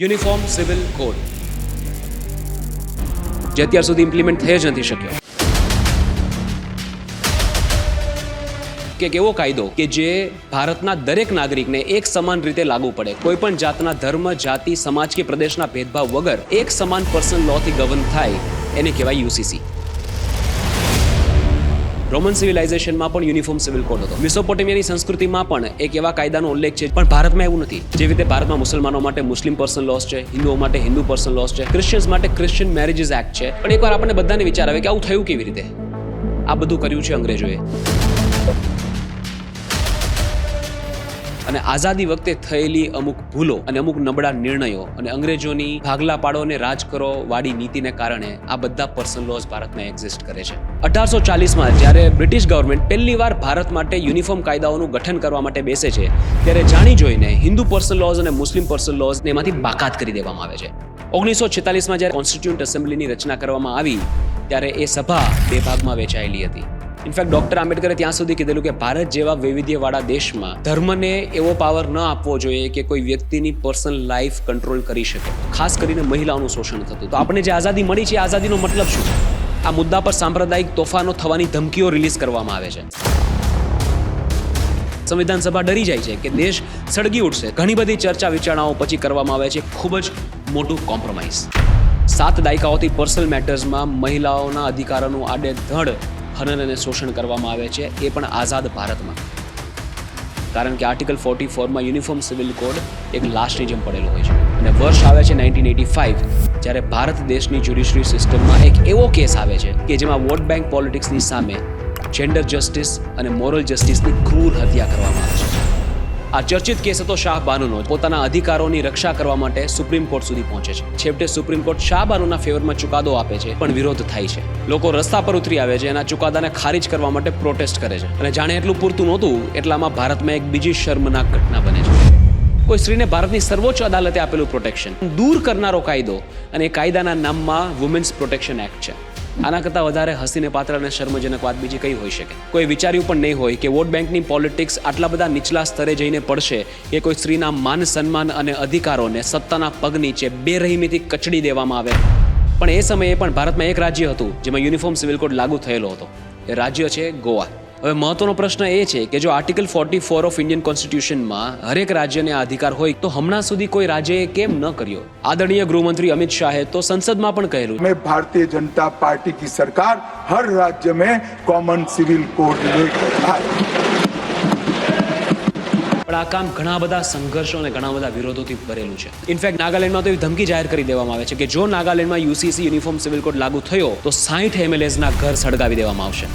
Uniform civil code. જે અત્યાર સુધી ઇમ્પ્લિમેન્ટ થઈ જ નથી શક્યો. કે એવો કાયદો? કે જે ભારતના દરેક નાગરિકને એક સમાન રીતે લાગુ પડે. કોઈ પણ જાતના ધર્મ, જાતિ, સમાજ કે પ્રદેશના ભેદભાવ વગર એક સમાન પર્સન લોથી ગવર્ન થાય, એને કહેવાય યુસીસી. રોમન સિવિલાઇઝેશનમાં પણ યુનિફોર્મ સિવિલ કોડ હતો. મિસોપોટેમિયાની સંસ્કૃતિમાં પણ એક એવા કાયદાનો ઉલ્લેખ છે, પણ ભારતમાં એવું નથી. જેવી રીતે ભારતમાં મુસલમાનો માટે મુસ્લિમ પર્સન લોસ છે, હિન્દુઓ માટે હિન્દુ પર્સન લોસ છે ક્રિશ્ચિયન્સ માટે ક્રિશ્ચિયન મેરેજીસ એક્ટ છે. પણ એકવાર આપણને બધાને વિચાર આવે કે આવું થયું કેવી રીતે? આ બધું કર્યું છે અંગ્રેજોએ. અને આઝાદી વખતે થયેલી અમુક ભૂલો અને અમુક નબળા નિર્ણયો અને અંગ્રેજોની ભાગલા પાડો અને રાજ કરો વાળી નીતિને કારણે આ બધા પર્સનલ લોઝ ભારતમાં એક્ઝિસ્ટ કરે છે. અઢારસો ચાલીસમાં જ્યારે બ્રિટિશ ગવર્મેન્ટ પહેલી વાર ભારત માટે યુનિફોર્મ કાયદાઓનું ગઠન કરવા માટે બેસે છે, ત્યારે જાણી જોઈને હિન્દુ પર્સનલ લોઝ અને મુસ્લિમ પર્સનલ લોઝ એમાંથી બાકાત કરી દેવામાં આવે છે. ઓગણીસો છેતાલીસમાં જ્યારે કોન્સ્ટિટ્યુન્ટ એસેમ્બલીની રચના કરવામાં આવી, ત્યારે એ સભા બે ભાગમાં વહેંચાયેલી હતી. ઇનફેક્ટ ડોક્ટર આંબેડકરે ત્યાં સુધી કીધેલું કે ભારત જેવા વૈવિધ્યવાળા દેશમાં ધર્મને એવો પાવર ન આપવો જોઈએ કે કોઈ વ્યક્તિની પર્સનલ લાઈફ કંટ્રોલ કરી શકે. ખાસ કરીને મહિલાઓનું શોષણ થતું. તો આપણે જે આઝાદી મળી છે આઝાદીનો મતલબ શું? આ મુદ્દા પર સાંપ્રદાયિક તોફાનો થવાની ધમકીઓ રિલીઝ કરવામાં આવે છે. સંવિધાન સભા ડરી જાય છે કે દેશ સળગી ઉઠશે. ઘણી બધી ચર્ચા વિચારણાઓ પછી કરવામાં આવે છે. ખૂબ જ મોટું કોમ્પ્રોમાઇઝ સાત દાયકાઓથી પર્સનલ મેટર્સમાં મહિલાઓના અધિકારોનું આડેધડ હનન અને શોષણ કરવામાં આવે છે, એ પણ આઝાદ ભારતમાં. કારણ કે આર્ટિકલ ફોર્ટી ફોરમાં યુનિફોર્મ સિવિલ કોડ એક લાસ્ટની જેમ પડેલો હોય છે. અને વર્ષ આવે છે નાઇન્ટીન એટી ફાઇવ, જ્યારે ભારત દેશની જ્યુડિશરી સિસ્ટમમાં એક એવો કેસ આવે છે કે જેમાં વોટ બેંક પોલિટિક્સની સામે જેન્ડર જસ્ટિસ અને મોરલ જસ્ટિસની ક્રૂર હત્યા કરવામાં આવે છે. આ ચર્ચિત કેસ હતો શાહ બાનુનો. પોતાના અધિકારોની રક્ષા કરવા માટે સુપ્રીમ કોર્ટ સુધી પહોંચે છે. છેવટે સુપ્રીમ કોર્ટ શાહ બાનુના ફેવરમાં ચુકાદો આપે છે, પણ વિરોધ થાય છે. લોકો રસ્તા પર ઉતરી આવે છે, એના ચુકાદાને ખારિજ કરવા માટે પ્રોટેસ્ટ કરે છે. અને જાણે એટલું પૂરતું નહોતું, એટલામાં ભારતમાં એક બીજી શર્મનાક ઘટના બને છે. કોઈ સ્ત્રીને ભારતની સર્વોચ્ચ અદાલતે આપેલું પ્રોટેક્શન દૂર કરનારો કાયદો અને કાયદાના નામમાં વુમેન્સ પ્રોટેક્શન એક્ટ છે. આના કરતાં વધારે હસીને પાત્ર અને શર્મજનક વાત બીજી કઈ હોઈ શકે. કોઈ વિચાર્યું પણ નહીં હોય કે વોટ બેંકની પોલિટિક્સ આટલા બધા નીચલા સ્તરે જઈને પડશે કે કોઈ સ્ત્રીના માન સન્માન અને અધિકારોને સત્તાના પગ નીચે બેરહીમીથી કચડી દેવામાં આવે. પણ એ સમયે પણ ભારતમાં એક રાજ્ય હતું જેમાં યુનિફોર્મ સિવિલ કોડ લાગુ થયેલો હતો. એ રાજ્ય છે ગોવા. હવે મહત્વનો પ્રશ્ન એ છે કે જો article forty four of Indian કોન્સ્ટિટ્યુશનમાં હરેક રાજ્યને અધિકાર હોય તો હમણાં સુધી કોઈ રાજ્યએ કેમ ન કર્યો? આદરણીય ગૃહમંત્રી અમિત શાહે તો સંસદમાં પણ કહેલું મેં ભારતીય જનતા પાર્ટી કી સરકાર હર રાજ્ય મેં કોમન સિવિલ કોડ પણ આ કામ ઘણા બધા સંઘર્ષો અને ઘણા બધા વિરોધોથી ભરેલું છે. ઇનફેક્ટ નાગાલેન્ડમાં તો એવી ધમકી જાહેર કરી દેવામાં આવે છે કે જો નાગાલેન્ડમાં યુસીસી યુનિફોર્મ સિવિલ કોડ લાગુ થયો તો સાહીઠ એમએલએસના ઘર સળગાવી દેવામાં આવશે.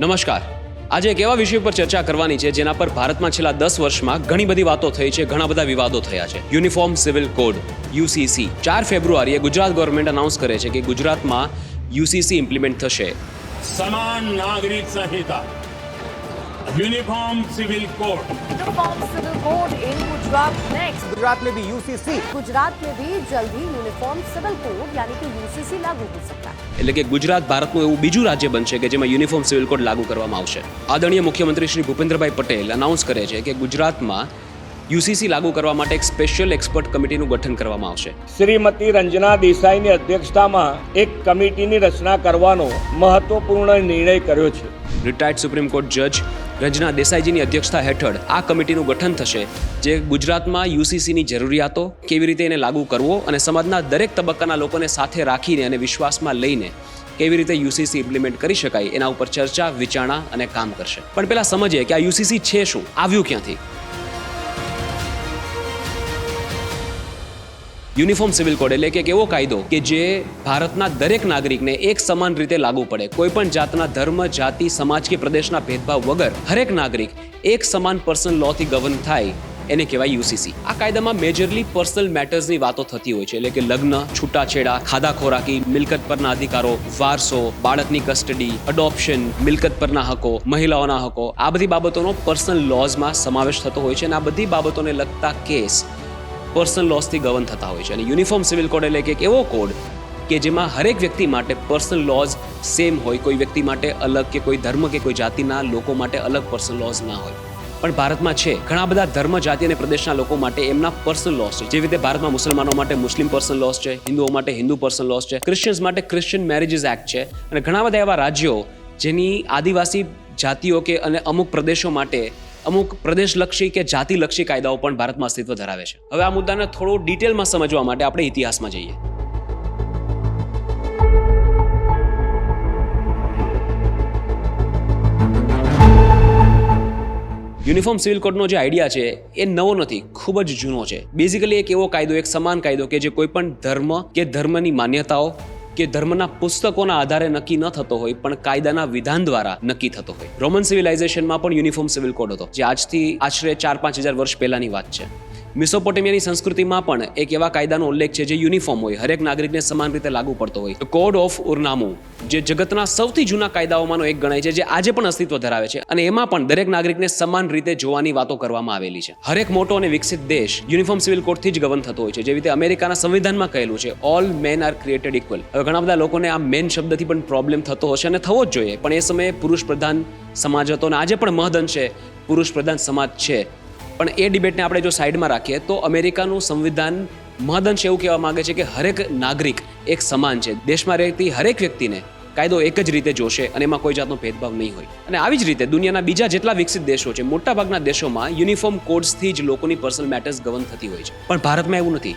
નમસ્કાર. આજે એક એવા વિષય પર ચર્ચા કરવાની છે જેના પર ભારતમાં છેલ્લા દસ વર્ષમાં ઘણી બધી વાતો થઈ છે, ઘણા બધા વિવાદો થયા છે. યુનિફોર્મ સિવિલ કોડ યુસીસી ચાર ફેબ્રુઆરીએ ગુજરાત ગવર્મેન્ટ અનાઉન્સ કરે છે કે ગુજરાતમાં યુસીસી ઇમ્પ્લિમેન્ટ થશે. સમાન નાગરિક સંહિતા. uniform civil code uniform civil code in Gujarat next Gujarat में भी यूसीसी गुजरात में भी जल्द ही यूनिफॉर्म सिविल कोड यानी कि यूसीसी लागू हो सकता है એટલે કે ગુજરાત ભારતનું એવું બીજું રાજ્ય બનશે કે જેમાં યુનિફોર્મ સિવિલ કોડ લાગુ કરવામાં આવશે આદરણીય મુખ્યમંત્રી શ્રી ભૂપેન્દ્રભાઈ પટેલ અનાઉન્સ કરે છે કે ગુજરાતમાં યુસીસી લાગુ કરવા માટે એક સ્પેશિયલ એક્સપર્ટ કમિટીનું ગઠન કરવામાં આવશે. શ્રીમતી રંજના દેસાઈની અધ્યક્ષતામાં એક કમિટીની રચના કરવાનો મહત્વપૂર્ણ નિર્ણય કર્યો છે. રિટાયર્ડ સુપ્રીમ કોર્ટ જજ રંજના દેસાઈજીની અધ્યક્ષતા હેઠળ આ કમિટીનું ગઠન થશે જે ગુજરાતમાં યુસીસીની જરૂરિયાતો કેવી રીતે એને લાગુ કરવો અને સમાજના દરેક તબક્કાના લોકોને સાથે રાખીને અને વિશ્વાસમાં લઈને કેવી રીતે યુસીસી ઇમ્પ્લિમેન્ટ કરી શકાય એના ઉપર ચર્ચા વિચારણા અને કામ કરશે. પણ પહેલાં સમજીએ કે આ યુસીસી છે શું? આવ્યું ક્યાંથી? યુનિફોર્મ સિવિલ કોડ એટલે કે એવો કાયદો કે જે ભારતના દરેક નાગરિકને એક સમાન રીતે લાગુ પડે. કોઈ પણ જાતના ધર્મ, જાતિ, સમાજ કે પ્રદેશના ભેદભાવ વગર હરેક નાગરિક એક સમાન પર્સનલ લોથી ગવર્ન થાય એને કહેવાય યુસીસી આ કાયદામાં મેજરલી પર્સનલ મેટર્સની વાતો થતી હોય છે. એટલે કે લગ્ન, છૂટાછેડા ખાધા ખોરાકી મિલકત પરના અધિકારો, વારસો, બાળકની કસ્ટડી અડોપ્શન મિલકત પરના હકો, મહિલાઓના હકો, આ બધી બાબતોનો પર્સનલ લોઝમાં સમાવેશ થતો હોય છે અને આ બધી બાબતોને લગતા કેસ પર્સનલ લોસથી ગવન થતા હોય છે. અને યુનિફોર્મ સિવિલ કોડ એટલે કે એક એવો કોડ કે જેમાં હરેક વ્યક્તિ માટે પર્સનલ લોઝ સેમ હોય. કોઈ વ્યક્તિ માટે અલગ કે કોઈ ધર્મ કે કોઈ જાતિના લોકો માટે અલગ પર્સનલ લોઝ ના હોય. પણ ભારતમાં છે. ઘણા બધા ધર્મ, જાતિ અને પ્રદેશના લોકો માટે એમના પર્સનલ લોસ છે. જેવી રીતે ભારતમાં મુસલમાનો માટે મુસ્લિમ પર્સનલ લોસ છે. હિન્દુઓ માટે હિન્દુ પર્સનલ લોસ છે. ક્રિશ્ચિયન્સ માટે ક્રિશ્ચિયન મેરેજીસ એક્ટ છે. અને ઘણા બધા એવા રાજ્યો જેની આદિવાસી જાતિઓ કે અને અમુક પ્રદેશો માટે અમુક પ્રદેશલક્ષી કે જાતિલક્ષી કાયદાઓ પણ ભારતમાં અસ્તિત્વ ધરાવે છે. હવે આ મુદ્દાને થોડો ડિટેલમાં સમજવા માટે આપણે ઇતિહાસમાં જઈએ. યુનિફોર્મ સિવિલ કોડનો જે આઈડિયા છે, એ નવો નથી, ખૂબ જ જૂનો છે. બેઝિકલી એક એવો કાયદો, એક સમાન કાયદો કે જે કોઈ પણ ધર્મ કે ધર્મની માન્યતાઓ કે ધર્મના પુસ્તકોના આધારે નક્કી ન થતો હોય, પણ કાયદાના વિધાન દ્વારા નક્કી થતો હોય. રોમન સિવિલાઇઝેશનમાં પણ યુનિફોર્મ સિવિલ કોડ હતો, જે આજથી આશરે ચાર પાંચ હજાર વર્ષ પહેલાની વાત છે. મિસોપોટેમિયાની સંસ્કૃતિમાં પણ એક એવા કાયદાનો ઉલ્લેખ છે જે યુનિફોર્મ હોય, હરેક નાગરિકને સમાન રીતે લાગુ પડતો હોય. કોડ ઓફ ઉરનામુ જે જગતના સૌથી જૂના કાયદાઓમાંનો એક ગણાય છે, જે આજે પણ અસ્તિત્વ ધરાવે છે અને એમાં પણ દરેક નાગરિકને સમાન રીતે જોવાની વાતો કરવામાં આવેલી છે. હરેક મોટો અને વિકસિત દેશ યુનિફોર્મ સિવિલ કોડથી જ ગવન થતો હોય છે, જેવી રીતે અમેરિકાના સંવિધાનમાં કહેલું છે all men are created equal હવે ઘણા બધા લોકોને આ મેન શબ્દથી પણ પ્રોબ્લેમ થતો હશે અને થવો જ જોઈએ, પણ એ સમયે પુરુષ પ્રધાન સમાજ હતો અને આજે પણ મહદઅંશે પુરુષ પ્રધાન સમાજ છે. પણ એ ડિબેટને આપણે જો સાઈડમાં રાખીએ તો અમેરિકાનું સંવિધાન મહદંશ એવું કહેવા માંગે છે કે હરેક નાગરિક એક સમાન છે. દેશમાં રહેતી હરેક વ્યક્તિને કાયદો એક જ રીતે જોશે અને એમાં કોઈ જાતનો ભેદભાવ નહીં હોય. અને આવી જ રીતે દુનિયાના બીજા જેટલા વિકસિત દેશો છે, મોટાભાગના દેશોમાં યુનિફોર્મ કોડ્સથી જ લોકોની પર્સનલ મેટર્સ ગવન થતી હોય છે. પણ ભારતમાં એવું નથી.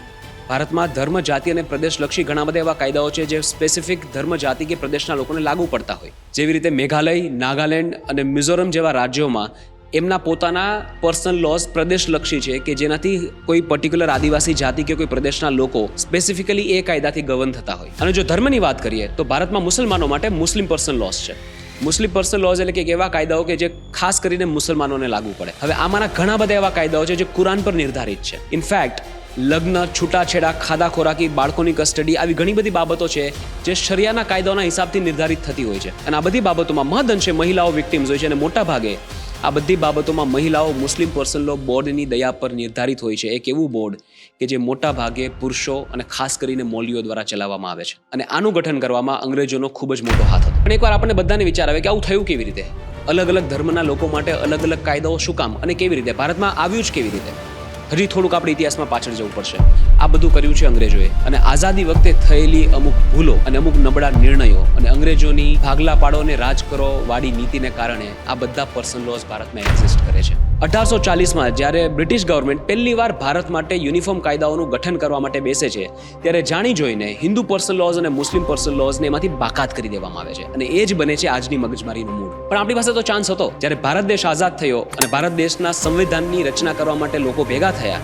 ભારતમાં ધર્મ, જાતિ અને પ્રદેશલક્ષી ઘણા બધા એવા કાયદાઓ છે જે સ્પેસિફિક ધર્મ, જાતિ કે પ્રદેશના લોકોને લાગુ પડતા હોય. જેવી રીતે મેઘાલય, નાગાલેન્ડ અને મિઝોરમ જેવા રાજ્યોમાં એમના પોતાના પર્સનલ લોઝ પ્રદેશલક્ષી છે કે જેનાથી કોઈ પર્ટિક્યુલર આદિવાસી જાતિ કે કોઈ પ્રદેશના લોકો સ્પેસિફિકલી એ કાયદાથી ગવન થતા હોય. અને જો ધર્મની વાત કરીએ, તો ભારતમાં મુસલમાનો માટે મુસ્લિમ પર્સનલ લોસ છે. મુસ્લિમ પર્સનલ લોઝ એટલે કે એવા કાયદાઓ કે જે ખાસ કરીને મુસલમાનોને લાગુ પડે. હવે આમાંના ઘણા બધા એવા કાયદાઓ છે જે કુરાન પર નિર્ધારિત છે. ઇનફેક્ટ લગ્ન, છૂટાછેડા ખાધા ખોરાકી બાળકોની કસ્ટડી આવી ઘણી બધી બાબતો છે જે શરિયાના કાયદાઓના હિસાબથી નિર્ધારિત થતી હોય છે. અને આ બધી બાબતોમાં મહદઅંશે મહિલાઓ વિક્ટિમ્સ હોય છે અને મોટા ભાગે આ બધી બાબતોમાં મહિલાઓ મુસ્લિમ પર્સનલ લો બોર્ડની દયા પર નિર્ધારિત હોય છે. એક એવું બોર્ડ કે જે મોટા ભાગે પુરુષો અને ખાસ કરીને મૌલીઓ દ્વારા ચલાવવામાં આવે છે. અને આનું ગઠન કરવામાં અંગ્રેજોનો ખૂબ જ મોટો હાથ હતો. પણ એકવાર આપણને બધાને વિચાર આવે કે આવું થયું કેવી રીતે? અલગ અલગ ધર્મના લોકો માટે અલગ અલગ કાયદાઓ શું કામ? અને કેવી રીતે? ભારતમાં આવ્યું જ કેવી રીતે? હજી થોડુંક આપણે ઇતિહાસમાં પાછળ જવું પડશે. આ બધું કર્યું છે અંગ્રેજોએ અને આઝાદી વખતે થયેલી અમુક ભૂલો અને અમુક નબળા નિર્ણયો અને અંગ્રેજોની ભાગલા પાડો અને રાજ કરો વાળી નીતિને કારણે આ બધા પર્સનલ લોઝ ભારતમાં એક્ઝિસ્ટ કરે છે. અઢારસો ચાલીસમાં જ્યારે બ્રિટિશ ગવર્મેન્ટ પહેલી વાર ભારત માટે યુનિફોર્મ કાયદાઓનું ગઠન કરવા માટે બેસે છે, ત્યારે જાણી જોઈને હિન્દુ પર્સનલ લોઝ અને મુસ્લિમ પર્સનલ લોઝને એમાંથી બાકાત કરી દેવામાં આવે છે અને એ જ બને છે આજની મગજમારીનું મૂળ. પણ આપણી પાસે તો ચાન્સ હતો. જ્યારે ભારત દેશ આઝાદ થયો અને ભારત દેશના સંવિધાનની રચના કરવા માટે લોકો ભેગા થયા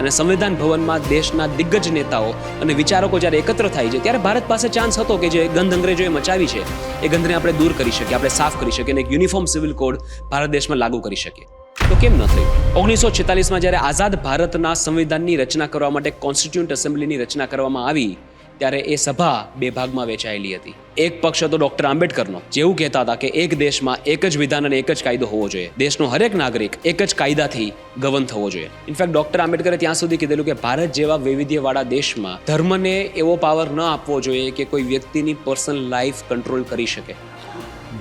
અને સંવિધાન ભવનમાં દેશના દિગ્ગજ નેતાઓ અને વિચારકો જ્યારે એકત્ર થાય છે, ત્યારે ભારત પાસે ચાન્સ હતો કે જે ગંધ અંગ્રેજોએ મચાવી છે. એ ગંધને આપણે દૂર કરી શકીએ, આપણે સાફ કરી શકીએ અને એક યુનિફોર્મ સિવિલ કોડ ભારત દેશમાં લાગુ કરી શકીએ. તો કેમ ન થઈ ઓગણીસો છેતાલીસમાં જ્યારે આઝાદ ભારતના સંવિધાનની રચના કરવા માટે કોન્સ્ટિટ્યુન્ટ એસેમ્બલીની રચના કરવામાં આવી, ત્યારે એ સભા બે ભાગમાં વેચાયેલી હતી. એક પક્ષ હતો ડોક્ટર આંબેડકરનો જેવું કહેતા હતા કે એક દેશમાં એક જ વિધાન અને એક જ કાયદો હોવો જોઈએ. દેશનો હરેક નાગરિક એક જ કાયદાથી ગવન થવો જોઈએ. ઇનફેક્ટ ડોક્ટર આંબેડકરે ત્યાં સુધી કીધેલું કે ભારત જેવા વૈવિધ્યવાળા દેશમાં ધર્મને એવો પાવર ન આપવો જોઈએ કે કોઈ વ્યક્તિની પર્સનલ લાઈફ કંટ્રોલ કરી શકે.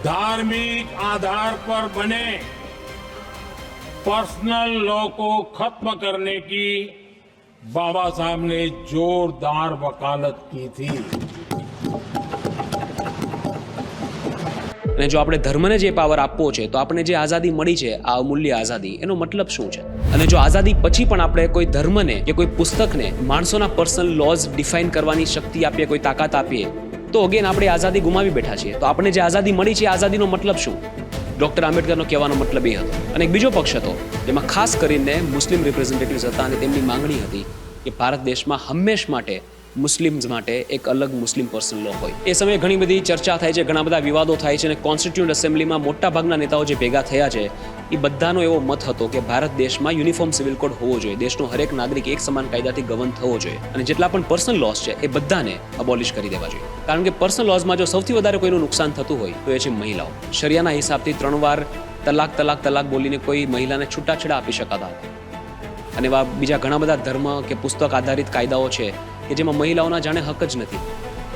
ધાર્મિક આધાર પર બને पर्सनल लॉ को खत्म करने की बाबा साहब ने जोरदार वकालत की थी અને જો આપણે ધર્મને જે પાવર આપવો છે તો આપણે જે આઝાદી મળી છે આ અમૂલ્ય આઝાદી એનો મતલબ શું છે અને જો આઝાદી પછી પણ આપણે કોઈ ધર્મને કે કોઈ પુસ્તકને માણસોના પર્સનલ લોઝ ડિફાઇન કરવાની શક્તિ આપીએ કોઈ તાકાત આપીએ તો અગેન આપણે આઝાદી ગુમાવી બેઠા છીએ તો આપણે જે આઝાદી મળી છે એ આઝાદીનો મતલબ શું ડોક્ટર આંબેડકરનો કહેવાનો મતલબ એ હતો. અને એક બીજો પક્ષ હતો, જેમાં ખાસ કરીને મુસ્લિમ રિપ્રેઝેન્ટેટિવ્સ હતા અને તેમની માંગણી હતી કે ભારત દેશમાં હંમેશ માટે મુસ્લિમ્સ માટે એક અલગ મુસ્લિમ પર્સનલ લો હોય. એ સમયે ઘણી બધી ચર્ચા થાય છે, ઘણા બધા વિવાદો થાય છે અને કોન્સ્ટિટ્યુન્ટ એસેમ્બલીમાં મોટા ભાગના નેતાઓ જે ભેગા થયા છે, એ બધાનો એવો મત હતો કે ભારત દેશમાં યુનિફોર્મ સિવિલ કોડ હોવો જોઈએ. દેશનો હરેક નાગરિક એક સમાન કાયદાથી ગવન થવો જોઈએ અને જેટલા પણ પર્સનલ લોસ છે, એ બધાને અબોલિશ કરી દેવા જોઈએ. કારણ કે પર્સનલ લોઝમાં જો સૌથી વધારે કોઈનું નુકસાન થતું હોય, તો એ છે મહિલાઓ. શરિયાના હિસાબથી ત્રણ વાર તલાક તલાક તલાક બોલીને કોઈ મહિલાને છૂટાછેડા આપી શકાતા હતા. અને એવા બીજા ઘણા બધા ધર્મ કે પુસ્તક આધારિત કાયદાઓ છે કે જેમાં મહિલાઓના જાણે હક જ નથી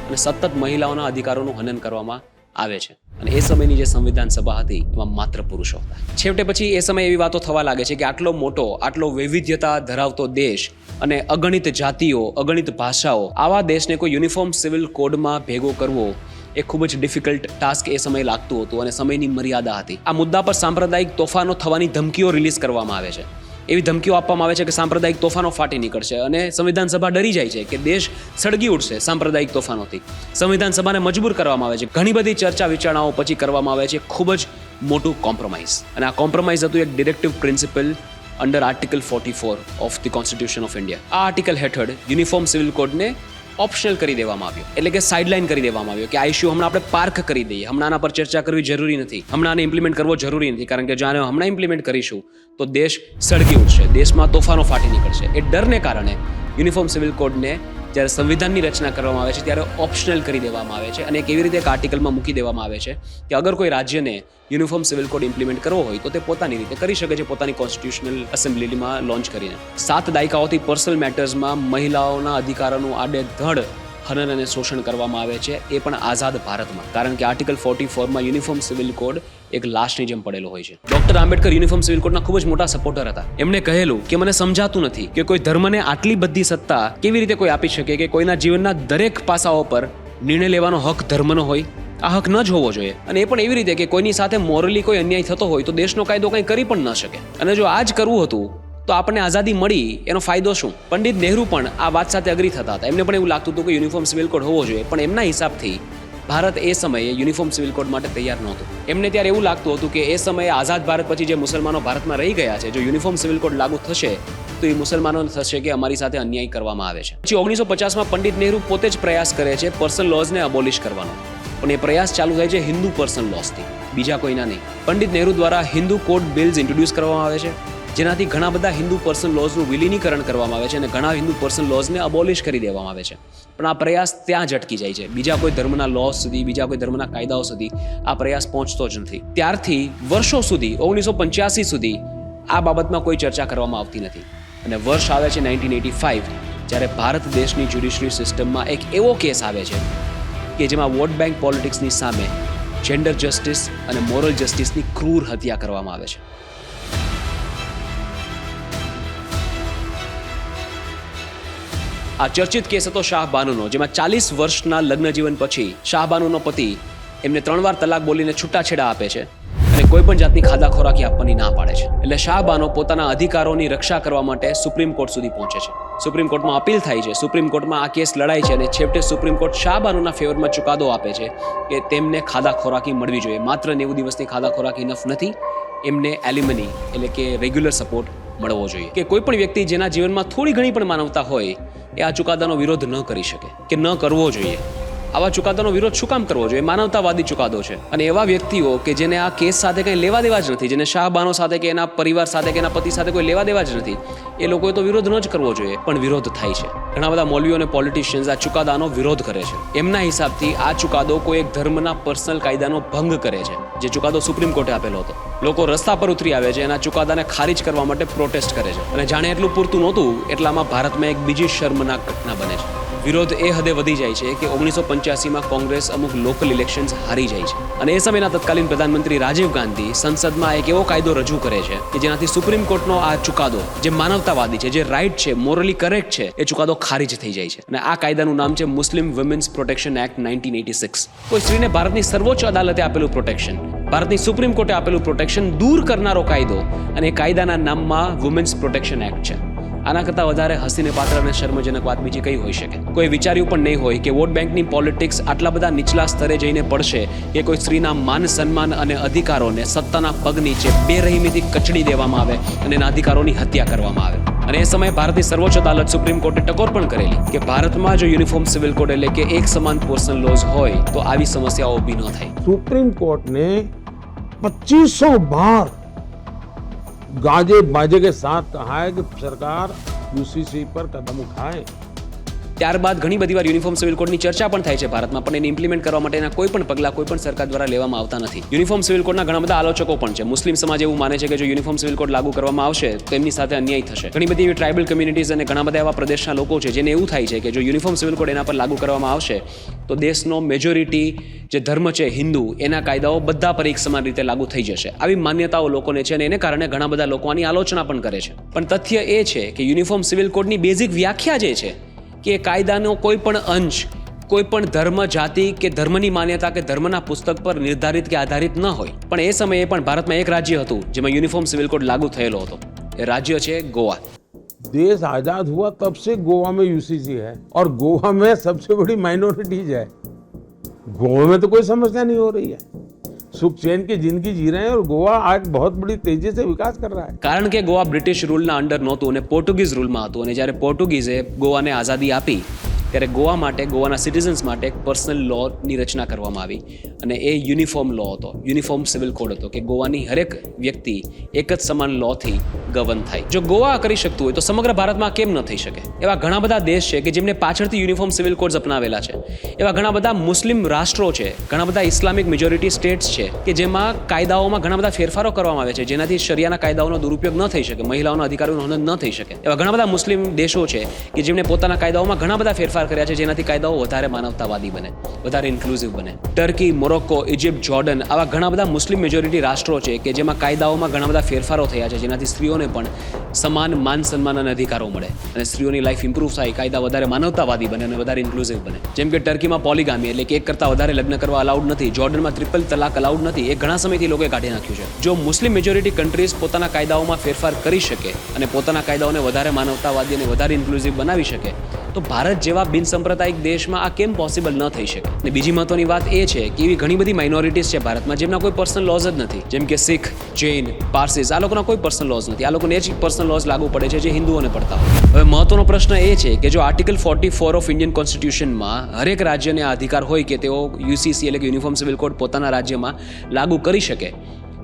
અને સતત મહિલાઓના અધિકારોનું હનન કરવામાં આવે છે. અને એ સમયની જે સંવિધાન સભા હતી, એમાં માત્ર પુરુષો હતા. છેવટે પછી એ સમયે એવી વાતો થવા લાગે છે કે આટલો મોટો, આટલો વૈવિધ્યતા ધરાવતો દેશ અને અગણિત જાતિઓ, અગણિત ભાષાઓ, આવા દેશને કોઈ યુનિફોર્મ સિવિલ કોડમાં ભેગો કરવો એ ખૂબ જ ડિફિકલ્ટ ટાસ્ક એ સમયે લાગતું હતું અને સમયની મર્યાદા હતી. આ મુદ્દા પર સાંપ્રદાયિક તોફાનો થવાની ધમકીઓ રિલીઝ કરવામાં આવે છે. એવી ધમકીઓ આપવામાં આવે છે કે સાંપ્રદાયિક તોફાનો ફાટી નીકળશે અને સંવિધાન સભા ડરી જાય છે કે દેશ સળગી ઉઠશે સાંપ્રદાયિક તોફાનોથી. સંવિધાન સભાને મજબૂર કરવામાં આવે છે. ઘણી બધી ચર્ચા વિચારણાઓ પછી કરવામાં આવે છે. ખૂબ જ મોટું કોમ્પ્રોમાઇઝ. અને આ કોમ્પ્રોમાઇઝ હતું એક directive principle under article forty four of the constitution of India. આ આર્ટિકલ હેઠળ યુનિફોર્મ સિવિલ કોડને ઓપ્શનલ કરી દેવામાં આવ્યો. એટલે કે સાઇડલાઇન કરી દેવામાં આવ્યો કે આ ઇસ્યુ હમણાં આપણે પાર્ક કરી દઈએ. હમણાં આના પર ચર્ચા કરવી જરૂરી નથી. હમણાં આને ઇમ્પ્લિમેન્ટ કરવો જરૂરી નથી, કારણ કે જો આને હમણાં ઇમ્પ્લિમેન્ટ કરીશું, તો દેશ સળગી ઉઠશે. દેશમાં તોફાનો ફાટી નીકળશે. એ ડરને કારણે યુનિફોર્મ સિવિલ કોડને જ્યારે સંવિધાનની રચના કરવામાં આવે છે, ત્યારે ઓપ્શનલ કરી દેવામાં આવે છે અને કેવી રીતે એક આર્ટિકલમાં મૂકી દેવામાં આવે છે કે અગર કોઈ રાજ્યને યુનિફોર્મ સિવિલ કોડ ઇમ્પ્લિમેન્ટ કરવો હોય, તો તે પોતાની રીતે કરી શકે છે, પોતાની કોન્સ્ટિટ્યુશનલ એસેમ્બલીમાં લોન્ચ કરીને. સાત દાયકાઓથી પર્સનલ મેટર્સમાં મહિલાઓના અધિકારોનું આડેધડ હનન અને શોષણ કરવામાં આવે છે, એ પણ આઝાદ ભારતમાં. કારણ કે આર્ટિકલ ફોર્ટી ફોરમાં યુનિફોર્મ સિવિલ કોડ એક લાશની જેમ પડેલો હોય છે. ડોક્ટર આંબેડકર યુનિફોર્મ સિવિલ કોડના ખૂબ જ મોટા સપોર્ટર હતા. એમણે કહેલું કે, મને સમજાતું નથી કે કોઈ ધર્મને આટલી બધી સત્તા કેવી રીતે કોઈ આપી શકે કે કોઈના જીવનના દરેક પાસાઓ પર નિર્ણય લેવાનો હક ધર્મનો હોય? આ હક ન જ હોવો જોઈએ. અને એ પણ એવી રીતે કે કોઈની સાથે મોરલી કોઈ અન્યાય થતો હોય તો દેશનો કાયદો કંઈ કરી પણ ન શકે. અને જો આ જ કરવું હતું તો આપણને આઝાદી મળી, એનો ફાયદો શું? પંડિત નહેરુ પણ આ વાત સાથે અગ્રી થતા હતા. એમને પણ એવું લાગતું હતું કે યુનિફોર્મ સિવિલ કોડ હોવો જોઈએ, પણ એમના હિસાબથી ભારત એ સમયે યુનિફોર્મ સિવિલ કોડ માટે તૈયાર નહોતું. એમને ત્યારે એવું લાગતું હતું કે એ સમયે આઝાદ ભારત પછી જે મુસલમાનો ભારતમાં રહી ગયા છે, જો યુનિફોર્મ સિવિલ કોડ લાગુ થશે, તો એ મુસલમાનો થશે કે અમારી સાથે અન્યાય કરવામાં આવે છે. પછી ઓગણીસો પચાસમાં પંડિત નહેરુ પોતે જ પ્રયાસ કરે છે પર્સનલ લોઝને અબોલિશ કરવાનો. પણ એ પ્રયાસ ચાલુ થાય છે હિન્દુ પર્સનલ લોઝથી બીજા કોઈના નહીં. પંડિત નહેરુ દ્વારા હિન્દુ કોડ બિલ્સ ઇન્ટ્રોડ્યુસ કરવામાં આવે છે. જેનાથી ઘણા બધા હિન્દુ પર્સનલ લોઝનું વિલીનીકરણ કરવામાં આવે છે અને ઘણા હિન્દુ પર્સનલ લોઝને અબોલિશ કરી દેવામાં આવે છે. પણ આ પ્રયાસ ત્યાં જ અટકી જાય છે. બીજા કોઈ ધર્મના લોઝ સુધી, બીજા કોઈ ધર્મના કાયદાઓ સુધી આ પ્રયાસ પહોંચતો જ નથી. ત્યારથી વર્ષો સુધી, ઓગણીસો પંચ્યાસી સુધી આ બાબતમાં કોઈ ચર્ચા કરવામાં આવતી નથી. અને વર્ષ આવે છે નાઇન્ટીન એટી ફાઇવ, જ્યારે ભારત દેશની જ્યુડિશરી સિસ્ટમમાં એક એવો કેસ આવે છે કે જેમાં વોટ બેંક પોલિટિક્સની સામે જેન્ડર જસ્ટિસ અને મોરલ જસ્ટિસની ક્રૂર હત્યા કરવામાં આવે છે. આ ચર્ચિત કેસ હતો શાહબાનુનો, જેમાં ચાલીસ વર્ષના લગ્ન જીવન પછી શાહબાનુનો પતિ એમને ત્રણ વાર તલાક બોલીને છૂટાછેડા આપે છે અને કોઈ પણ જાતની ખાધા ખોરાકી આપવાની ના પાડે છે. એટલે શાહબાનો પોતાના અધિકારોની રક્ષા કરવા માટે સુપ્રીમ કોર્ટ સુધી પહોંચે છે. સુપ્રીમ કોર્ટમાં અપીલ થાય છે, સુપ્રીમ કોર્ટમાં આ કેસ લડાય છે અને છેવટે સુપ્રીમ કોર્ટ શાહબાનુના ફેવરમાં ચુકાદો આપે છે કે તેમને ખાધા ખોરાકી મળવી જોઈએ. માત્ર નેવું દિવસની ખાધા ખોરાકી ઇનફ નથી, એમને એલિમની એટલે કે રેગ્યુલર સપોર્ટ મળવો જોઈએ. કે કોઈ પણ વ્યક્તિ જેના જીવનમાં થોડી ઘણી પણ માનવતા હોય એ આ ચુકાદાનો વિરોધ ન કરી શકે કે ન કરવો જોઈએ. આવા ચુકાદાનો વિરોધ શું કામ કરવો જોઈએ? માનવતાવાદી ચુકાદો છે. અને એવા વ્યક્તિઓ કે જેને આ કેસ સાથે કંઈ લેવા દેવા જ નથી, જેને શાહબાનો સાથે કે એના પરિવાર સાથે કે એના પતિ સાથે કોઈ લેવા દેવા જ નથી, એ લોકોએ તો વિરોધ ન જ કરવો જોઈએ, પણ વિરોધ થાય છે. ઘણા બધા મૌલવીઓ અને પોલિટિશિયન્સ આ ચુકાદાનો વિરોધ કરે છે. એમના હિસાબથી આ ચુકાદો કોઈ એક ધર્મના પર્સનલ કાયદાનો ભંગ કરે છે, જે ચુકાદો સુપ્રીમ કોર્ટે આપેલો હતો. લોકો રસ્તા પર ઉતરી આવે છે, એના ચુકાદાને ખારિજ કરવા માટે પ્રોટેસ્ટ કરે છે. અને જાણે એટલું પૂરતું નહોતું, એટલામાં ભારતમાં એક બીજી શર્મનાક ઘટના બને છે. વિરોધ એ હદે વધી જાય છે કે ઓગણીસો પંચ્યાસીમાં કોંગ્રેસ અમુક લોકલ ઇલેક્શન્સ હારી જાય છે. અને એ સમયના તત્કાલીન પ્રધાનમંત્રી રાજીવ ગાંધી સંસદમાં એક એવો કાયદો રજૂ કરે છે કે જેનાથી સુપ્રીમ કોર્ટનો આ ચુકાદો, જે માનવતાવાદી છે, જે રાઇટ છે મોરલી કરેક્ટ છે, એ ચુકાદો ખારિજ થઈ જાય છે. અને આ કાયદાનું નામ છે Muslim women's protection act nineteen eighty six કોઈ સ્ત્રીને ભારતની સર્વોચ્ચ અદાલતે આપેલું પ્રોટેક્શન ભારતની સુપ્રીમ કોર્ટે આપેલું પ્રોટેક્શન દૂર કરનારો કાયદો અને એ કાયદાના નામમાં વુમેન્સ પ્રોટેક્શન એક્ટ છે. આના કરતાં વધારે હસીને પાત્ર અને શર્મજનક વાત બીજી કઈ હોઈ શકે? કોઈ વિચાર્યું પણ નહીં હોય કે વોટ બેંકની પોલિટિક્સ આટલા બધા નીચલા સ્તરે જઈને પડશે કે કોઈ સ્ત્રીના માન સન્માન અને અધિકારોને સત્તાના પગ નીચે બેરહીમીથી કચડી દેવામાં આવે અને એના અધિકારોની હત્યા કરવામાં આવે. અને એ સમયે ભારતની સર્વોચ્ચ અદાલત સુપ્રીમ કોર્ટે ટકોર પણ કરેલી કે ભારતમાં જો યુનિફોર્મ સિવિલ કોડ એટલે કે એક સમાન પર્સનલ લોઝ હોય તો આવી સમસ્યાઓ ઊભી ન થાય. સુપ્રીમ કોર્ટને પચીસો બાર गाजे बाजे के साथ कहा है कि सरकार यूसीसी पर कदम उठाए ત્યારબાદ ઘણી બધી વાર યુનિફોર્મ સિવિલ કોડની ચર્ચા પણ થાય છે ભારતમાં, પણ એને ઇમ્પ્લિમેન્ટ કરવા માટેના કોઈ પણ પગલાં કોઈ પણ સરકાર દ્વારા લેવામાં આવતા નથી. યુનિફોર્મ સિવિલ કોડના ઘણા બધા આલોચકો પણ છે. મુસ્લિમ સમાજ એવું માને છે કે જો યુનિફોર્મ સિવિલ કોડ લાગુ કરવામાં આવશે તો એમની સાથે અન્યાય થશે. ઘણી બધી એવી ટ્રાઇબલ કમ્યુનિટીઝ અને ઘણા બધા એવા પ્રદેશના લોકો છે, જેને એવું થાય છે કે જો યુનિફોર્મ સિવિલ કોડ એના પર લાગુ કરવામાં આવશે, તો દેશનો મેજોરિટી જે ધર્મ છે, હિન્દુ, એના કાયદાઓ બધા પર એક સમાન રીતે લાગુ થઈ જશે. આવી માન્યતાઓ લોકોને છે અને એને કારણે ઘણા બધા લોકો આની આલોચના પણ કરે છે. પણ તથ્ય એ છે કે યુનિફોર્મ સિવિલ કોડની બેઝિક વ્યાખ્યા જે છે કે એ કાયદાનો કોઈ પણ અંશ કોઈ પણ ધર્મ જાતિ કે ધર્મની માન્યતા કે ધર્મના પુસ્તક પર નિર્ધારિત કે આધારિત ન હોય પણ એ સમયે પણ ભારતમાં એક રાજ્ય હતું જેમાં યુનિફોર્મ સિવિલ કોડ લાગુ થયેલો હતો એ રાજ્ય છે ગોવા देश आजाद हुआ तब से गोवा में यूसीसी है और गोवा में सबसे बड़ी माइनॉरिटीज है गोवा में तो कोई समस्या नहीं हो रही है સુખ ચેન की જિંદગી જી રહે હૈ ઓર ગોવા આજ બહોત બડી તેજી સે વિકાસ કર રહા હૈ કારણ કે ગોવા બ્રિટિશ રૂલના અંડર નહોતું અને પોર્ટુગીઝ રૂલમાં હતું અને જ્યારે પોર્ટુગીઝે ગોવાને આઝાદી આપી ત્યારે ગોવા માટે, ગોવાના સિટીઝન્સ માટે એક પર્સનલ લોની રચના કરવામાં આવી અને એ યુનિફોર્મ લો હતો. યુનિફોર્મ સિવિલ કોડ હતો કે ગોવાની હરેક વ્યક્તિ એક જ સમાન લોથી ગવર્ન થાય. જો ગોવા કરી શકતું હોય તો સમગ્ર ભારતમાં કેમ ન થઈ શકે? એવા ઘણા બધા દેશ છે કે જેમને પાછળથી યુનિફોર્મ સિવિલ કોડ્સ અપનાવેલા છે. એવા ઘણા બધા મુસ્લિમ રાષ્ટ્રો છે, ઘણા બધા ઇસ્લામિક મેજોરિટી સ્ટેટ્સ છે કે જેમાં કાયદાઓમાં ઘણા બધા ફેરફારો કરવામાં આવે છે. જેનાથી શરિયાના કાયદાઓનો દુરુપયોગ ન થઈ શકે, મહિલાઓના અધિકારોનો હનન ન થઈ શકે. એવા ઘણા બધા મુસ્લિમ દેશો છે કે જેમને પોતાના કાયદાઓમાં ઘણા બધા ફેરફાર કર્યા છે જેનાથી કાયદાઓ વધારે માનવતાવાદી બને, વધારે ઇન્ક્લુઝિવ બને. ટર્કી, મોરોક્કો, ઇજિપ્ત, જોર્ડન આવા ઘણા બધા મુસ્લિમ મેજોરિટી રાષ્ટ્રો છે કે જેમાં કાયદાઓમાં ઘણા બધા ફેરફારો થયા છે, જેનાથી સ્ત્રીઓને પણ સમાન માન, સન્માન અને અધિકારો મળે. અને સ્ત્રીઓની લાઈફ ઇમ્પ્રૂવ થાય, કાયદા વધારે માનવતાવાદી બને અને વધારે ઇન્ક્લુઝિવ બને. જેમ કે ટર્કીમાં પોલીગામી એટલે કે એક કરતાં વધારે લગ્ન કરવા અલાઉડ નથી, જોર્ડનમાં ટ્રિપલ તલાક અલાઉડ નથી, એ ઘણા સમયથી લોકોએ કાઢી નાખ્યું છે. જો મુસ્લિમ મેજોરિટી કન્ટ્રીઝ પોતાના કાયદાઓમાં ફેરફાર કરી શકે અને પોતાના કાયદાઓને વધારે માનવતાવાદી અને વધારે ઇન્ક્લુઝિવ બનાવી શકે તો ભારત જેવા બિનસાંપ્રદાયિક દેશમાં આ કેમ પોસિબલ ન થઈ શકે? અને બીજી મહત્વની વાત એ છે કે એવી ઘણી બધી માઇનોરિટીઝ છે ભારતમાં જેમના કોઈ પર્સનલ લોઝ જ નથી. જેમ કે શીખ, જૈન પારસીસ આ લોકોના કોઈ પર્સનલ લોઝ નથી. આ લોકોને જ પર્સનલ લોઝ લાગુ પડે છે જે હિન્દુઓને પડતા હોય. હવે મહત્વનો પ્રશ્ન એ છે કે જો article forty four of Indian કોન્સ્ટિટ્યુશનમાં હરેક રાજ્યને અધિકાર હોય કે તેઓ યુસીસી એટલે કે યુનિફોર્મ સિવિલ કોડ પોતાના રાજ્યમાં લાગુ કરી શકે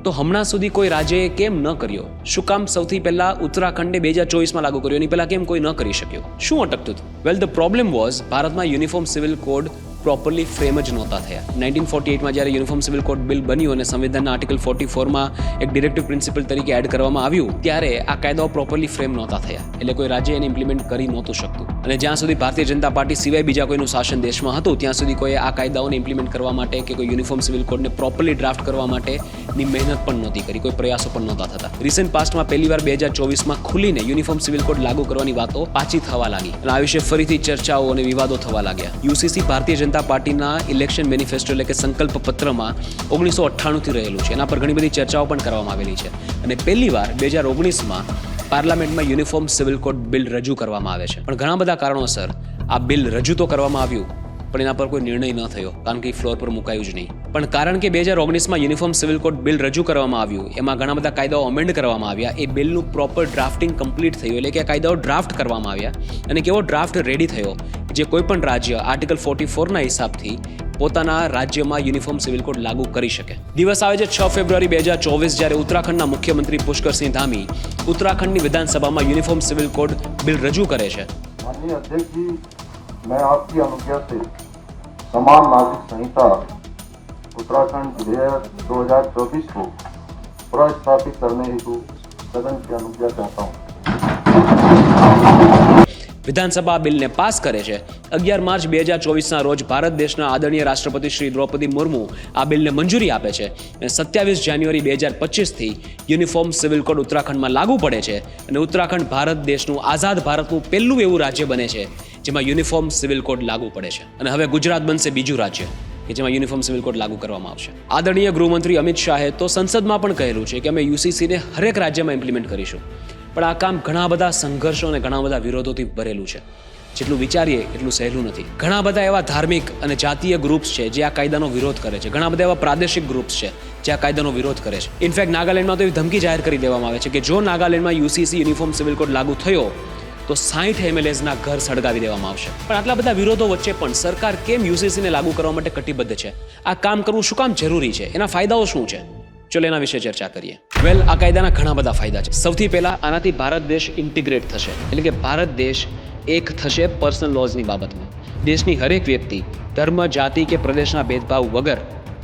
તો હમણાં સુધી કોઈ રાજ્યએ કેમ ન કર્યો? શું કામ સૌથી પહેલા ઉત્તરાખંડે બે હજાર ચોવીસમાં લાગુ કર્યો? એની પહેલા કેમ કોઈ ન કરી શક્યો? શું અટકતું હતું? વેલ ધ પ્રોબ્લેમ વોઝ ભારતમાં uniform civil code properly frame જ નહોતા થયા. નાઇન્ટીન ફોર્ટી એટમાં જ્યારે યુનિફોર્મ સિવિલ કોડ બિલ બન્યું અને સંવિધાનના આર્ટિકલ ફોર્ટી ફોરમાં એક ડિરેક્ટિવ પ્રિન્સિપલ તરીકે એડ કરવામાં આવ્યું, ત્યારે આ કાયદાઓ પ્રોપરલી ફ્રેમ નહોતા થયા. એટલે કોઈ રાજ્ય એને ઇમ્પ્લિમેન્ટ કરી નહોતું શકતું અને જ્યાં સુધી ભારતીય જનતા પાર્ટી સિવાય બીજા કોઈનું શાસન દેશમાં હતું, ત્યાં સુધી કોઈ આ કાયદાઓને ઇમ્પ્લિમેન્ટ કરવા માટે કે કોઈ યુનિફોર્મ સિવિલ કોડને પ્રોપરલી ડ્રાફ્ટ કરવા માટેની મહેનત પણ નહોતી કરી, કોઈ પ્રયાસો પણ નહોતા થતા. રિસેન્ટ પાસ્ટમાં પહેલી વાર બે હજાર ચોવીસમાં ખુલીને યુનિફોર્મ સિવિલ કોડ લાગુ કરવાની વાતો પાછી થવા લાગી. અને આ વિશે ફરીથી ચર્ચાઓ અને વિવાદો થવા લાગ્યા. યુસીસી ભારતીય જનતા પાર્ટીના ઇલેક્શન મેનિફેસ્ટો એટલે કે સંકલ્પ પત્રમાં ઓગણીસો અઠ્ઠાણુંથી રહેલું છે. એના પર ઘણી બધી ચર્ચાઓ પણ કરવામાં આવેલી છે. અને પહેલી વાર બે હજાર ઓગણીસમાં પાર્લામેન્ટમાં યુનિફોર્મ સિવિલ કોડ બિલ રજૂ કરવામાં આવે છે. પણ ઘણા બધા કારણોસર આ બિલ રજૂ તો કરવામાં આવ્યું, પણ એના પર કોઈ નિર્ણય ન થયો, કારણ કે ફ્લોર પર મુકાયું જ નહીં. પણ કારણ કે બે હજાર ઓગણીસમાં યુનિફોર્મ સિવિલ કોડ બિલ રજૂ કરવામાં આવ્યું, એમાં ઘણા બધા કાયદાઓ અમેન્ડ કરવામાં આવ્યા, એ બિલનું પ્રોપર ડ્રાફ્ટિંગ કમ્પ્લીટ થયું, એટલે કે આ કાયદાઓ ડ્રાફ્ટ કરવામાં આવ્યા, અને કેવો ડ્રાફ્ટ રેડી થયો, જે કોઈ પણ રાજ્ય આર્ટિકલ ફોર્ટી ફોરના હિસાબથી પોતાના રાજ્યમાં યુનિફોર્મ સિવિલ કોડ લાગુ કરી શકે. દિવસ આવે છે છ ફેબ્રુઆરી બે હજાર ચોવીસ, જ્યારે ઉત્તરાખંડના મુખ્યમંત્રી પુષ્કરસિંહ ધામી ઉત્તરાખંડની વિધાનસભામાં યુનિફોર્મ સિવિલ કોડ બિલ રજૂ કરે છે. माननीय अध्यक्ष जी, मैं आपकी अनुज्ञा से समान नागरिक संहिता, उत्तराखंड विधेयक 2024 को प्रस्थापित करने हेतु सदन की अनुज्ञा चाहता हूँ। વિધાનસભા બિલને પાસ કરે છે. અગિયાર માર્ચ બે હજાર ચોવીસના રોજ ભારત દેશના આદરણીય રાષ્ટ્રપતિ શ્રી દ્રૌપદી મુર્મુ આ બિલને મંજૂરી આપે છે અને સત્યાવીસ જાન્યુઆરી બે હજાર પચીસથી યુનિફોર્મ સિવિલ કોડ ઉત્તરાખંડમાં લાગુ પડે છે અને ઉત્તરાખંડ ભારત દેશનું આઝાદ ભારતનું પહેલું એવું રાજ્ય બને છે, જેમાં યુનિફોર્મ સિવિલ કોડ લાગુ પડે છે. અને હવે ગુજરાત બનશે બીજું રાજ્ય, કે જેમાં યુનિફોર્મ સિવિલ કોડ લાગુ કરવામાં આવશે. આદરણીય ગૃહમંત્રી અમિત શાહે તો સંસદમાં પણ કહેલું છે કે અમે યુસીસીને હરેક રાજ્યમાં ઇમ્પ્લિમેન્ટ કરીશું. પણ આ કામ ઘણા બધા સંઘર્ષો અને ઘણા બધા વિરોધોથી ભરેલું છે. જેટલું વિચારીએ એટલું સહેલું નથી. ઘણા બધા એવા ધાર્મિક અને જાતીય ગ્રુપ્સ છે જે આ કાયદાનો વિરોધ કરે છે. ઘણા બધા એવા પ્રાદેશિક ગ્રુપ્સ છે જે આ કાયદાનો વિરોધ કરે છે. ઇનફેક્ટ નાગાલેન્ડમાં તો એવી ધમકી જાહેર કરી દેવામાં આવે છે કે જો નાગાલેન્ડમાં યુસીસી યુનિફોર્મ સિવિલ કોડ લાગુ થયો, તો સાઠ એમએલએઝના ઘર સળગાવી દેવામાં આવશે. પણ આટલા બધા વિરોધો વચ્ચે પણ સરકાર કેમ યુસીસીને લાગુ કરવા માટે કટિબદ્ધ છે? આ કામ કરવું શું કામ જરૂરી છે? એના ફાયદાઓ શું છે? ચલો એના વિશે ચર્ચા કરીએ. વેલ આ કાયદાના ઘણા બધા ફાયદા છે. સૌથી પહેલા આનાથી ભારત દેશ ઇન્ટિગ્રેટ થશે. એટલે કે ભારત દેશ એક થશે પર્સનલ લોઝની બાબતમાં. દેશની હરેક વ્યક્તિ, ધર્મ, જાતિ કે પ્રદેશના ભેદભાવ વગર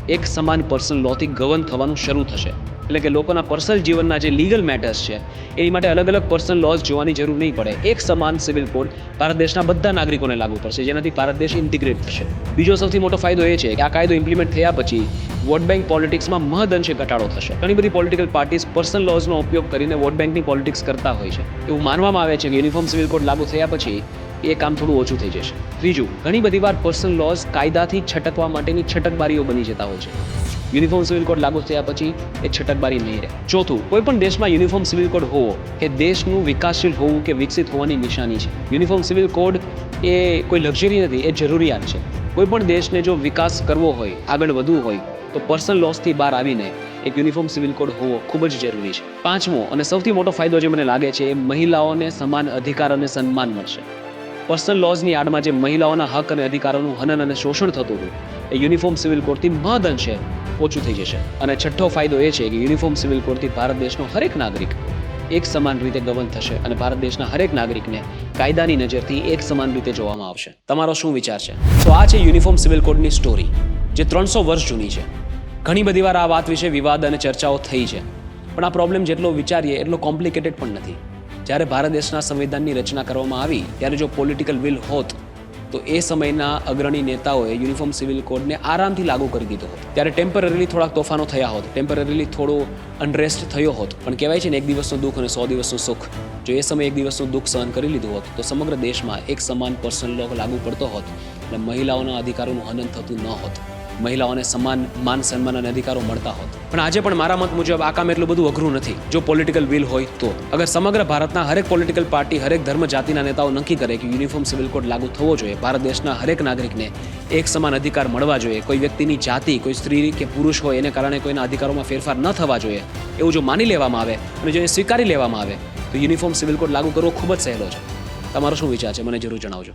એક સમાન પર્સનલ લોથી ગવર્ન થવાનું શરૂ થશે. એટલે કે લોકોના પર્સનલ જીવનના જે લીગલ મેટર્સ છે, એની માટે અલગ અલગ પર્સનલ લોઝ જોવાની જરૂર નહીં પડે. એક સમાન સિવિલ કોડ ભારત દેશના બધા નાગરિકોને લાગુ પડશે, જેનાથી ભારત દેશ ઇન્ટિગ્રેટ થશે. બીજો સૌથી મોટો ફાયદો એ છે કે આ કાયદો ઇમ્પ્લિમેન્ટ થયા પછી વોટ બેંક પોલિટિક્સમાં મહદઅંશે ઘટાડો થશે. ઘણી બધી પોલિટિકલ પાર્ટીઝ પર્સનલ લોઝનો ઉપયોગ કરીને વોટ બેંકની પોલિટિક્સ કરતા હોય છે. એવું માનવામાં આવે છે કે યુનિફોર્મ સિવિલ કોડ લાગુ થયા પછી એ કામ થોડું ઓછું થઈ જશે. ત્રીજું, ઘણી બધી વાર પર્સનલ લોઝ કાયદાથી છટકવા માટેની છટકબારીઓ બની જતા હોય છે. યુનિફોર્મ સિવિલ કોડ લાગુ થયા પછી એ છટકબારી નહીં રહે. ચોથું કોઈ પણ દેશમાં યુનિફોર્મ સિવિલ કોડ હોવો એ દેશનું વિકાસશીલ હોવું કે વિકસિત હોવાની નિશાની છે. યુનિફોર્મ સિવિલ કોડ એ કોઈ લક્ઝરી નથી, એ જરૂરિયાત છે. કોઈ પણ દેશને જો વિકાસ કરવો હોય, આગળ વધવું હોય, તો પર્સનલ લોસથી બહાર આવીને એક યુનિફોર્મ સિવિલ કોડ હોવો ખૂબ જ જરૂરી છે. પાંચમો અને સૌથી મોટો ફાયદો જે મને લાગે છે, એ મહિલાઓને સમાન અધિકાર અને સન્માન મળશે. પર્સનલ લોઝની આડમાં જે મહિલાઓના હક અને અધિકારોનું હનન અને શોષણ થતું હતું, એ યુનિફોર્મ સિવિલ કોડથી મહદઅંશે ઓછું થઈ જશે. અને છઠ્ઠો ફાયદો એ છે કે યુનિફોર્મ સિવિલ કોડથી ભારત દેશનો હરેક નાગરિક એક સમાન રીતે ગમન થશે અને ભારત દેશના હરેક નાગરિકને કાયદાની નજરથી એક સમાન રીતે જોવામાં આવશે. તમારો શું વિચાર છે? તો આ છે યુનિફોર્મ સિવિલ કોડની સ્ટોરી જે ત્રણસો વર્ષ જૂની છે. ઘણી બધી વાર આ વાત વિશે વિવાદ અને ચર્ચાઓ થઈ છે. પણ આ પ્રોબ્લેમ જેટલો વિચારીએ, એટલો કોમ્પ્લિકેટેડ પણ નથી. જ્યારે ભારત દેશના સંવિધાનની રચના કરવામાં આવી, ત્યારે જો પોલિટિકલ વિલ હોત, તો એ સમયના અગ્રણી નેતાઓએ યુનિફોર્મ સિવિલ કોડને આરામથી લાગુ કરી દીધો હતો. ત્યારે ટેમ્પરરીલી થોડાક તોફાનો થયા હોત ટેમ્પરરીલી થોડો અનરેસ્ટ થયો હોત. પણ કહેવાય છે ને, એક દિવસનું દુઃખ અને સો દિવસનું સુખ. જો એ સમયે એક દિવસનું દુઃખ સહન કરી લીધું હોત, તો સમગ્ર દેશમાં એક સમાન પર્સનલ લો લાગુ પડતો હોત અને મહિલાઓના અધિકારોનું હનન થતું ન હોત. મહિલાઓને સમાન, માન સન્માન અને અધિકારો મળતા હોત. પણ આજે પણ મારા મત મુજબ આ કામ એટલું બધું અઘરું નથી. જો પોલિટિકલ વિલ હોય તો. અગર સમગ્ર ભારતના હરેક પોલિટિકલ પાર્ટી હરેક ધર્મ, જાતિના નેતાઓ નક્કી કરે કે યુનિફોર્મ સિવિલ કોડ લાગુ થવો જોઈએ, ભારત દેશના હરેક નાગરિકને એક સમાન અધિકાર મળવા જોઈએ. કોઈ વ્યક્તિની જાતિ, કોઈ સ્ત્રી કે પુરુષ હોય એને કારણે કોઈના અધિકારોમાં ફેરફાર ન થવા જોઈએ. એવું જો માની લેવામાં આવે અને જો એ સ્વીકારી લેવામાં આવે, તો યુનિફોર્મ સિવિલ કોડ લાગુ કરવો ખૂબ જ સહેલો છે. તમારો શું વિચાર છે? મને જરૂર જણાવજો.